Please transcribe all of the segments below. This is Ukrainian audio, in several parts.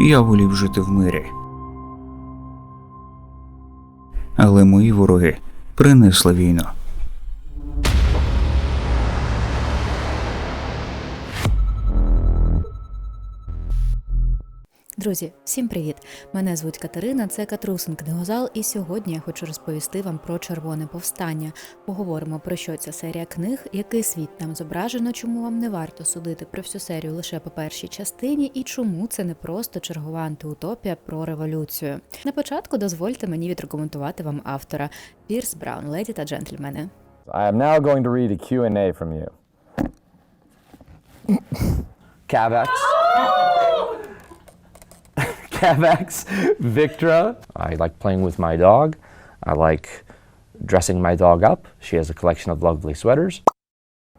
я волів жити в мирі. Але мої вороги принесли війну. Друзі, всім привіт! Мене звуть Катерина, це Катрусин Книгозал, і сьогодні я хочу розповісти вам про червоне повстання. Поговоримо про що ця серія книг, який світ там зображено, чому вам не варто судити про всю серію лише по першій частині, і чому це не просто чергова антиутопія про революцію. На початку дозвольте мені відрекомендувати вам автора Пірс Браун, леді та джентльмени. I am now going to read a Q&A from you. Cavex. Cavex. Victra. I like playing with my dog. I like dressing my dog up. She has a collection of lovely sweaters.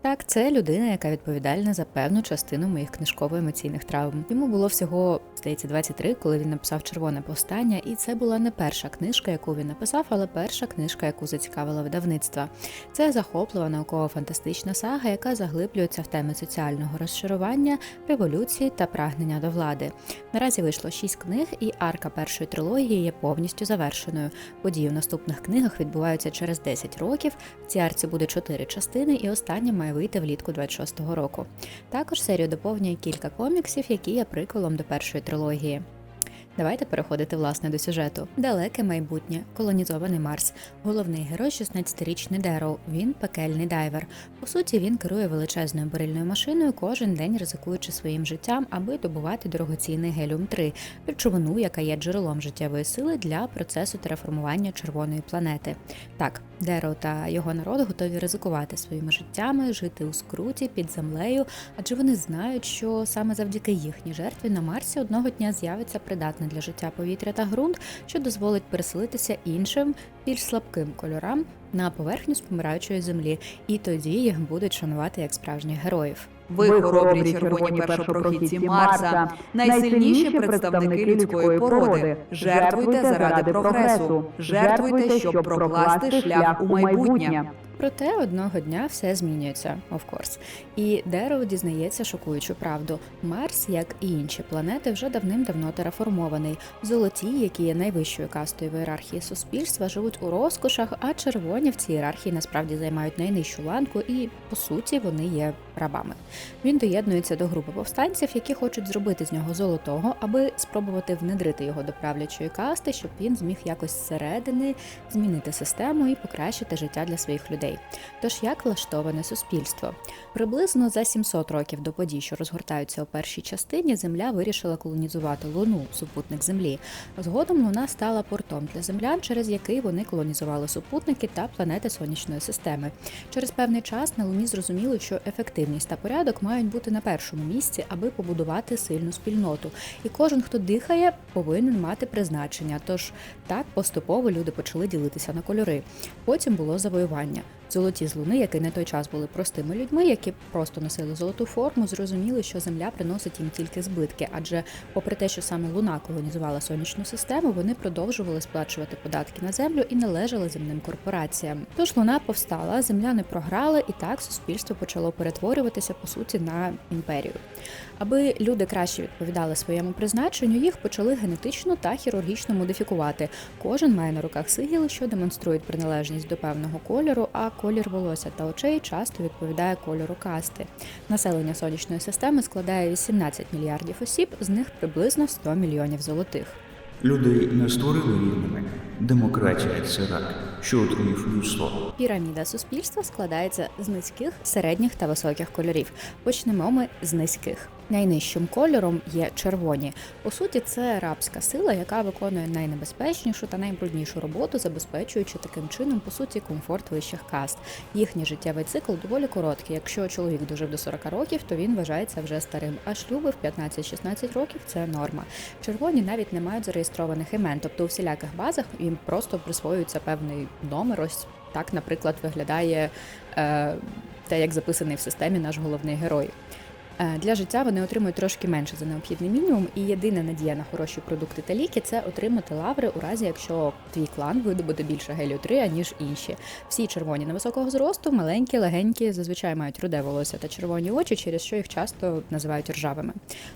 Так, це людина, яка відповідальна за певну частину моїх книжково-емоційних травм. Йому було всього, здається, 23, коли він написав Червоне повстання, і це була не перша книжка, яку він написав, але перша книжка, яку зацікавила видавництва. Це захоплива науково-фантастична сага, яка заглиблюється в теми соціального розчарування, революції та прагнення до влади. Наразі вийшло шість книг, і арка першої трилогії є повністю завершеною. Події в наступних книгах відбуваються через 10 років. В цій арці буде чотири частини, і остання має вийти влітку 26-го року. Також серію доповнює кілька коміксів, які є приколом до першої трилогії. Давайте переходити власне до сюжету. Далеке майбутнє, колонізований Марс. Головний герой 16-річний Дероу. Він пекельний дайвер. По суті, він керує величезною бурильною машиною, кожен день ризикуючи своїм життям, аби добувати дорогоцінний геліум 3 речовину, яка є джерелом життєвої сили для процесу тераформування червоної планети. Так, Дероу та його народ готові ризикувати своїми життями, жити у скруті під землею, адже вони знають, що саме завдяки їхній жертві на Марсі одного дня з'явиться придатне для життя повітря та ґрунт, що дозволить переселитися іншим, більш слабким кольорам на поверхню спомираючої землі, і тоді їх будуть шанувати як справжніх героїв. Ви хоробрі червоні першопрохідці Марса, найсильніші представники людської породи. Жертвуйте заради прогресу, жертвуйте, щоб прокласти шлях у майбутнє. Проте одного дня все змінюється, of course. І Дерево дізнається шокуючу правду. Марс, як і інші планети, вже давним-давно тераформований. Золоті, які є найвищою кастою в ієрархії суспільства, живуть у розкошах, а червоні в цій ієрархії насправді займають найнижчу ланку, і по суті вони є рабами. Він доєднується до групи повстанців, які хочуть зробити з нього золотого, аби спробувати внедрити його до правлячої касти, щоб він зміг якось зсередини змінити систему і покращити життя для своїх людей. Тож як влаштоване суспільство? Приблизно за 700 років до подій, що розгортаються у першій частині, Земля вирішила колонізувати Луну, супутник Землі. Згодом Луна стала портом для землян, через який вони колонізували супутники та планети сонячної системи. Через певний час на Луні зрозуміли, що ефективність та порядок мають бути на першому місці, аби побудувати сильну спільноту. І кожен, хто дихає, повинен мати призначення. Тож так поступово люди почали ділитися на кольори. Потім було завоювання. Золоті з луни, які на той час були простими людьми, які просто носили золоту форму, зрозуміли, що земля приносить їм тільки збитки. Адже, попри те, що саме луна колонізувала сонячну систему, вони продовжували сплачувати податки на землю і належали земним корпораціям. Тож луна повстала, земля не програла, і так суспільство почало перетворюватися по суті на імперію. Аби люди краще відповідали своєму призначенню, їх почали генетично та хірургічно модифікувати. Кожен має на руках сигіли, що демонструють приналежність до певного кольору, а колір волосся та очей часто відповідає кольору касти. Населення сонячної системи складає 18 мільярдів осіб, з них приблизно 100 мільйонів золотих. Людей не створили рівними. Демократія це рак, що отруїв людство. Піраміда суспільства складається з низьких, середніх та високих кольорів. Почнемо ми з низьких. Найнижчим кольором є червоні. По суті, це рабська сила, яка виконує найнебезпечнішу та найбруднішу роботу, забезпечуючи таким чином по суті комфорт вищих каст. Їхній життєвий цикл доволі короткий. Якщо чоловік дожив до 40 років, то він вважається вже старим. А шлюби в 15-16 років це норма. Червоні навіть не мають зареєстрованих імен, тобто у всіляких базах їм просто присвоюється певний номер. Ось так, наприклад, виглядає е, те, як записаний в системі наш головний герой. Е, Для життя вони отримують трошки менше за необхідний мінімум, і єдина надія на хороші продукти та ліки це отримати лаври у разі, якщо твій клан видобуде більше гелію 3 аніж інші. Всі червоні невисокого зросту, маленькі, легенькі, зазвичай мають руде волосся та червоні очі, через що їх часто називають ржавими.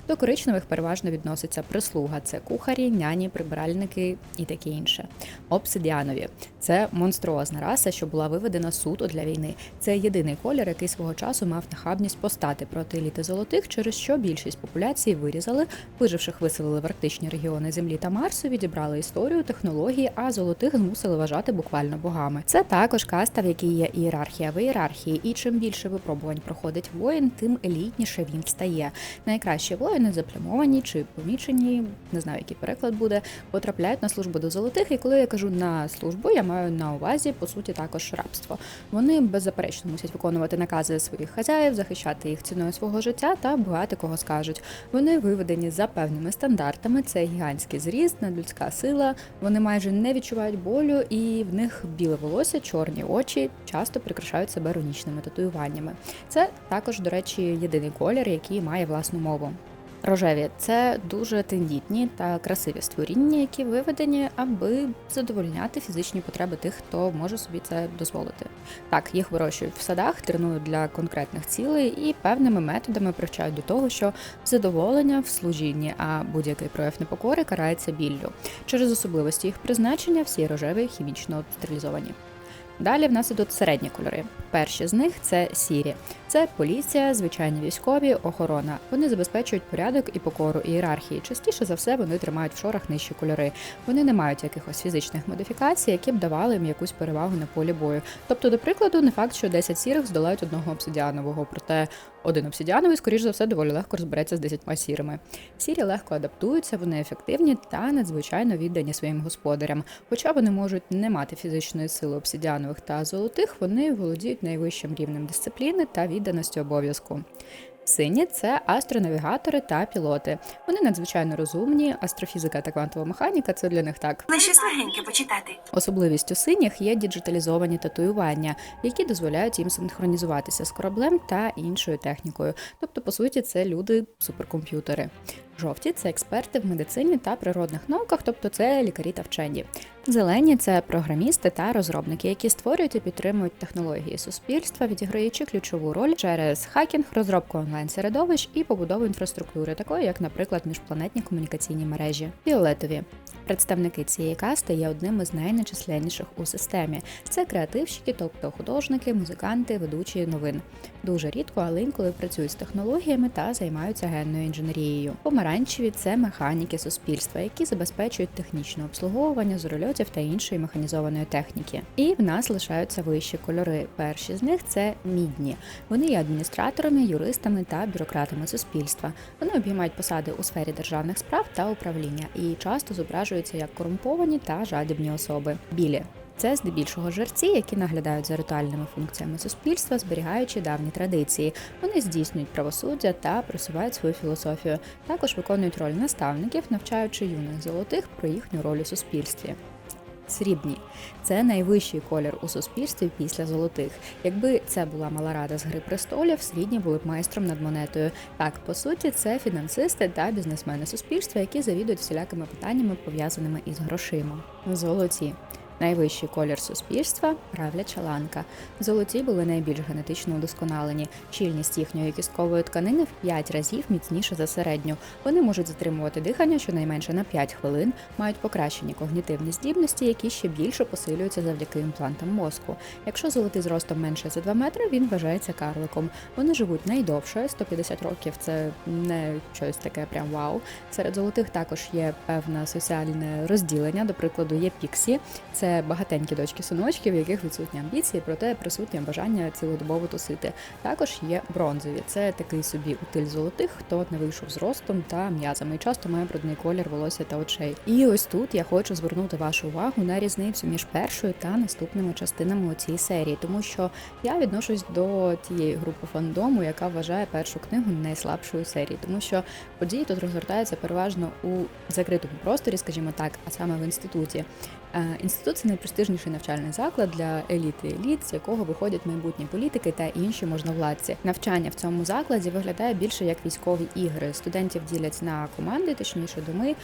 До коричневих переважно відноситься прислуга: це кухарі, няні, прибиральники і таке інше. Обсидіанові це монструозна раса, що була виведена суто для війни. Це єдиний колір, який свого часу мав нахабність постати проти еліти золотих, через що більшість популяції вирізали, виживших виселили в арктичні регіони Землі та Марсу, відібрали історію, технології, а золотих змусили вважати буквально богами. Це також каста, в якій є ієрархія в ієрархії, і чим більше випробувань проходить воїн, тим елітніше він стає. Найкращі воїни заплямовані чи помічені, не знаю, який переклад буде, потрапляють на службу до золотих. І коли я кажу на службу, я маю на увазі по суті також рабство. Вони беззаперечно мусять виконувати накази своїх хазяїв, захищати їх ціною свого життя та багато кого скажуть. Вони виведені за певними стандартами. Це гігантський зріст, надлюдська сила. Вони майже не відчувають болю, і в них біле волосся, чорні очі, часто прикрашають себе рунічними татуюваннями. Це також, до речі, єдиний колір, який має власну мову. Рожеві це дуже тендітні та красиві створіння, які виведені, аби задовольняти фізичні потреби тих, хто може собі це дозволити. Так, їх вирощують в садах, тренують для конкретних цілей і певними методами привчають до того, що задоволення в служінні, а будь-який прояв непокори карається біллю. Через особливості їх призначення всі рожеві хімічно стерилізовані. Далі в нас ідуть середні кольори. Перші з них це сірі. Це поліція, звичайні військові, охорона. Вони забезпечують порядок і покору ієрархії. Частіше за все вони тримають в шорах нижчі кольори. Вони не мають якихось фізичних модифікацій, які б давали їм якусь перевагу на полі бою. Тобто, до прикладу, не факт, що 10 сірих здолають одного обсидіанового, проте один обсідіановий, скоріш за все, доволі легко розбереться з 10 сірими. Сірі легко адаптуються, вони ефективні та надзвичайно віддані своїм господарям. Хоча вони можуть не мати фізичної сили обсідіанових та золотих, вони володіють найвищим рівнем дисципліни та відданості обов'язку. Сині це астронавігатори та пілоти. Вони надзвичайно розумні. Астрофізика та квантова механіка це для них так. Лише щось легеньке почитати. Особливістю синіх є діджиталізовані татуювання, які дозволяють їм синхронізуватися з кораблем та іншою технікою. Тобто, по суті, це люди суперкомп'ютери. Жовті це експерти в медицині та природних науках, тобто це лікарі та вчені. Зелені це програмісти та розробники, які створюють і підтримують технології суспільства, відіграючи ключову роль через хакінг, розробку онлайн-середовищ і побудову інфраструктури, такої як, наприклад, міжпланетні комунікаційні мережі. Фіолетові Представники цієї касти є одним із найнечисленніших у системі. Це креативщики, тобто художники, музиканти, ведучі новин. Дуже рідко, але інколи працюють з технологіями та займаються генною інженерією. Помаранчеві це механіки суспільства, які забезпечують технічне обслуговування зрольотів та іншої механізованої техніки. І в нас лишаються вищі кольори. Перші з них це мідні. Вони є адміністраторами, юристами та бюрократами суспільства. Вони обіймають посади у сфері державних справ та управління і часто зображуються як корумповані та жадібні особи. Білі це здебільшого жерці, які наглядають за ритуальними функціями суспільства, зберігаючи давні традиції. Вони здійснюють правосуддя та просувають свою філософію. Також виконують роль наставників, навчаючи юних золотих про їхню роль у суспільстві. Срібні це найвищий колір у суспільстві після золотих. Якби це була мала рада з гри престолів, срібні були б майстром над монетою. Так, по суті, це фінансисти та бізнесмени суспільства, які завідують всілякими питаннями, пов'язаними із грошима. Золоті. Найвищий колір суспільства правляча ланка. Золоті були найбільш генетично удосконалені. Щільність їхньої кісткової тканини в 5 разів міцніша за середню. Вони можуть затримувати дихання щонайменше на 5 хвилин, мають покращені когнітивні здібності, які ще більше посилюються завдяки імплантам мозку. Якщо золотий зростом менше за 2 метри, він вважається карликом. Вони живуть найдовше 150 років. Це не щось таке прям вау. Серед золотих також є певне соціальне розділення. До прикладу, є піксі. Це багатенькі дочки синочки, в яких відсутні амбіції, проте присутнє бажання цілодобово тусити. Також є бронзові. Це такий собі утиль золотих, хто не вийшов з ростом та м'язами і часто має брудний колір волосся та очей. І ось тут я хочу звернути вашу увагу на різницю між першою та наступними частинами у цій серії, тому що я відношусь до тієї групи фандому, яка вважає першу книгу найслабшою серії, тому що події тут розгортаються переважно у закритому просторі, скажімо так, а саме в інституті. Е, Інститут це найпрестижніший навчальний заклад для еліти еліт, з якого виходять майбутні політики та інші можновладці. Навчання в цьому закладі виглядає більше як військові ігри. Студентів ділять на команди, точніше доми.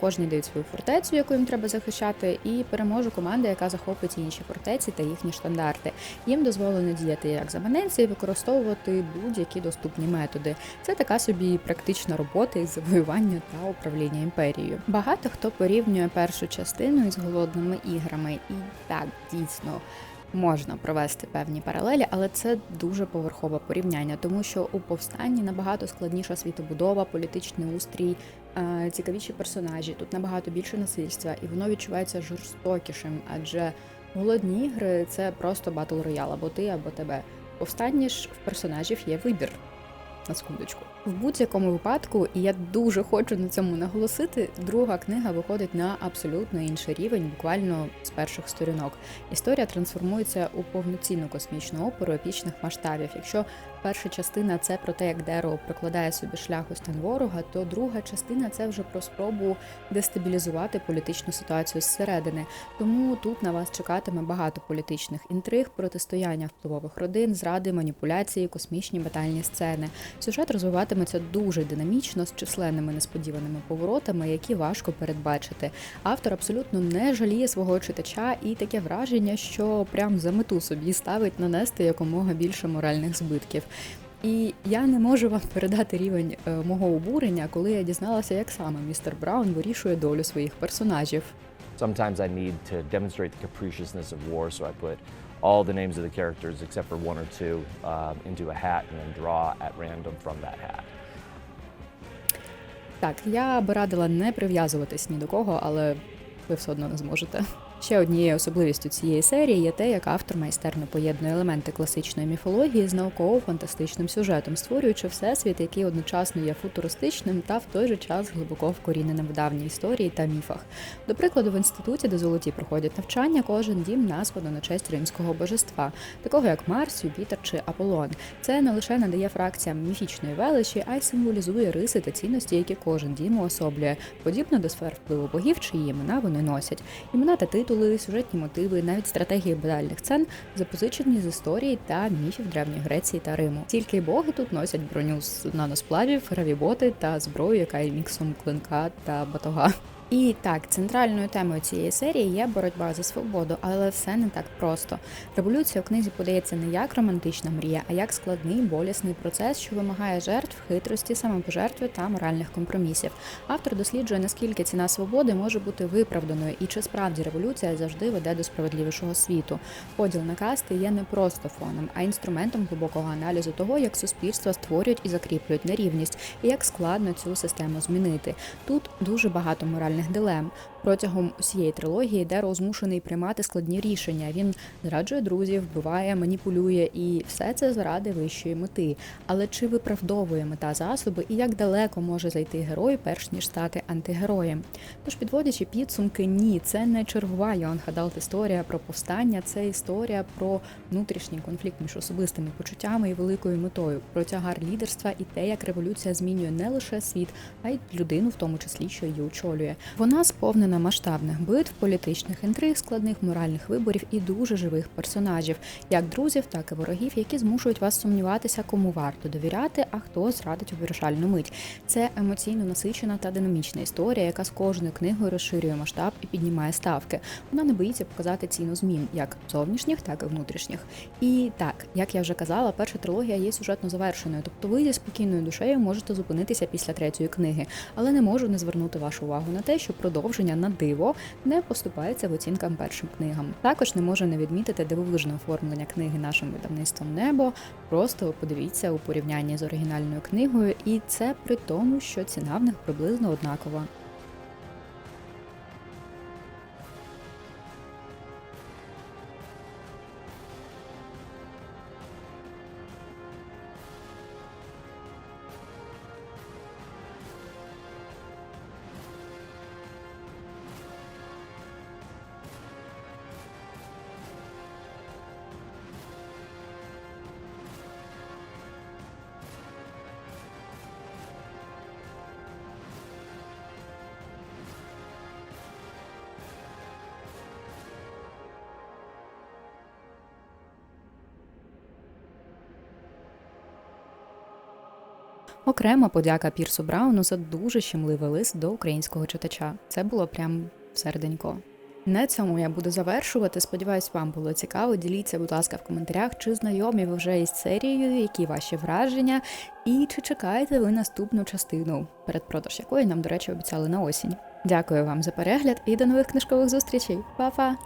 Кожні дають свою фортецю, яку їм треба захищати, і переможе команда, яка захопить інші фортеці та їхні штандарти. Їм дозволено діяти як заманенці і використовувати будь-які доступні методи. Це така собі практична робота із завоювання та управління імперією. Багато хто порівнює першу частину із голодними іграми, і так дійсно. Можна провести певні паралелі, але це дуже поверхове порівняння, тому що у повстанні набагато складніша світобудова, політичний устрій, цікавіші персонажі. Тут набагато більше насильства, і воно відчувається жорстокішим, адже голодні ігри це просто батл роял, або ти, або тебе. В ж в персонажів є вибір. На секундочку. В будь-якому випадку, і я дуже хочу на цьому наголосити, друга книга виходить на абсолютно інший рівень, буквально з перших сторінок. Історія трансформується у повноцінну космічну оперу епічних масштабів. Якщо перша частина це про те, як Дерево прокладає собі шлях у стан ворога, то друга частина це вже про спробу дестабілізувати політичну ситуацію зсередини. Тому тут на вас чекатиме багато політичних інтриг, протистояння впливових родин, зради, маніпуляції, космічні батальні сцени. Сюжет розвиватиметься дуже динамічно з численними несподіваними поворотами, які важко передбачити. Автор абсолютно не жаліє свого читача, і таке враження, що прям за мету собі ставить нанести якомога більше моральних збитків. І я не можу вам передати рівень е, мого обурення, коли я дізналася, як саме містер Браун вирішує долю своїх персонажів. Sometimes I need to demonstrate the capriciousness of war, so I put all the names of the characters except for one or two um, into a hat and then draw at random from that hat. Так, я би радила не прив'язуватись ні до кого, але ви все одно не зможете. Ще однією особливістю цієї серії є те, як автор майстерно поєднує елементи класичної міфології з науково-фантастичним сюжетом, створюючи всесвіт, який одночасно є футуристичним та в той же час глибоко вкоріненим в давній історії та міфах. До прикладу, в інституті, де золоті проходять навчання, кожен дім названо на честь римського божества, такого як Марс, Юпітер чи Аполлон. Це не лише надає фракціям міфічної величі, а й символізує риси та цінності, які кожен дім уособлює, подібно до сфер впливу богів, чиї імена вони носять. Імена та титули, сюжетні мотиви, навіть стратегії батальних цен запозичені з історії та міфів Древньої Греції та Риму. Тільки боги тут носять броню з наносплавів, гравіботи та зброю, яка є міксом клинка та батога. І так, центральною темою цієї серії є боротьба за свободу, але все не так просто. Революція у книзі подається не як романтична мрія, а як складний болісний процес, що вимагає жертв, хитрості, самопожертви та моральних компромісів. Автор досліджує, наскільки ціна свободи може бути виправданою, і чи справді революція завжди веде до справедливішого світу. Поділ на касти є не просто фоном, а інструментом глибокого аналізу того, як суспільства створюють і закріплюють нерівність, і як складно цю систему змінити. Тут дуже багато моральних дилем. Протягом усієї трилогії Деро змушений приймати складні рішення. Він зраджує друзів, вбиває, маніпулює, і все це заради вищої мети. Але чи виправдовує мета засоби і як далеко може зайти герой, перш ніж стати антигероєм? Тож, підводячи підсумки, ні, це не чергова Хадалт історія про повстання, це історія про внутрішній конфлікт між особистими почуттями і великою метою, про тягар лідерства і те, як революція змінює не лише світ, а й людину, в тому числі, що її очолює. Вона сповнена масштабних битв, політичних інтриг, складних моральних виборів і дуже живих персонажів, як друзів, так і ворогів, які змушують вас сумніватися, кому варто довіряти, а хто зрадить у вирішальну мить. Це емоційно насичена та динамічна історія, яка з кожною книгою розширює масштаб і піднімає ставки. Вона не боїться показати ціну змін, як зовнішніх, так і внутрішніх. І так, як я вже казала, перша трилогія є сюжетно завершеною, тобто ви зі спокійною душею можете зупинитися після третьої книги, але не можу не звернути вашу увагу на що продовження на диво не поступається в оцінкам першим книгам. Також не можу не відмітити дивовижне оформлення книги нашим видавництвом Небо. Просто подивіться у порівнянні з оригінальною книгою, і це при тому, що ціна в них приблизно однакова. Окрема подяка Пірсу Брауну за дуже щемливий лист до українського читача. Це було прям серденько. На цьому я буду завершувати. Сподіваюсь, вам було цікаво. Діліться, будь ласка, в коментарях, чи знайомі ви вже із серією, які ваші враження, і чи чекаєте ви наступну частину, передпродаж якої нам, до речі, обіцяли на осінь. Дякую вам за перегляд і до нових книжкових зустрічей. Па-па!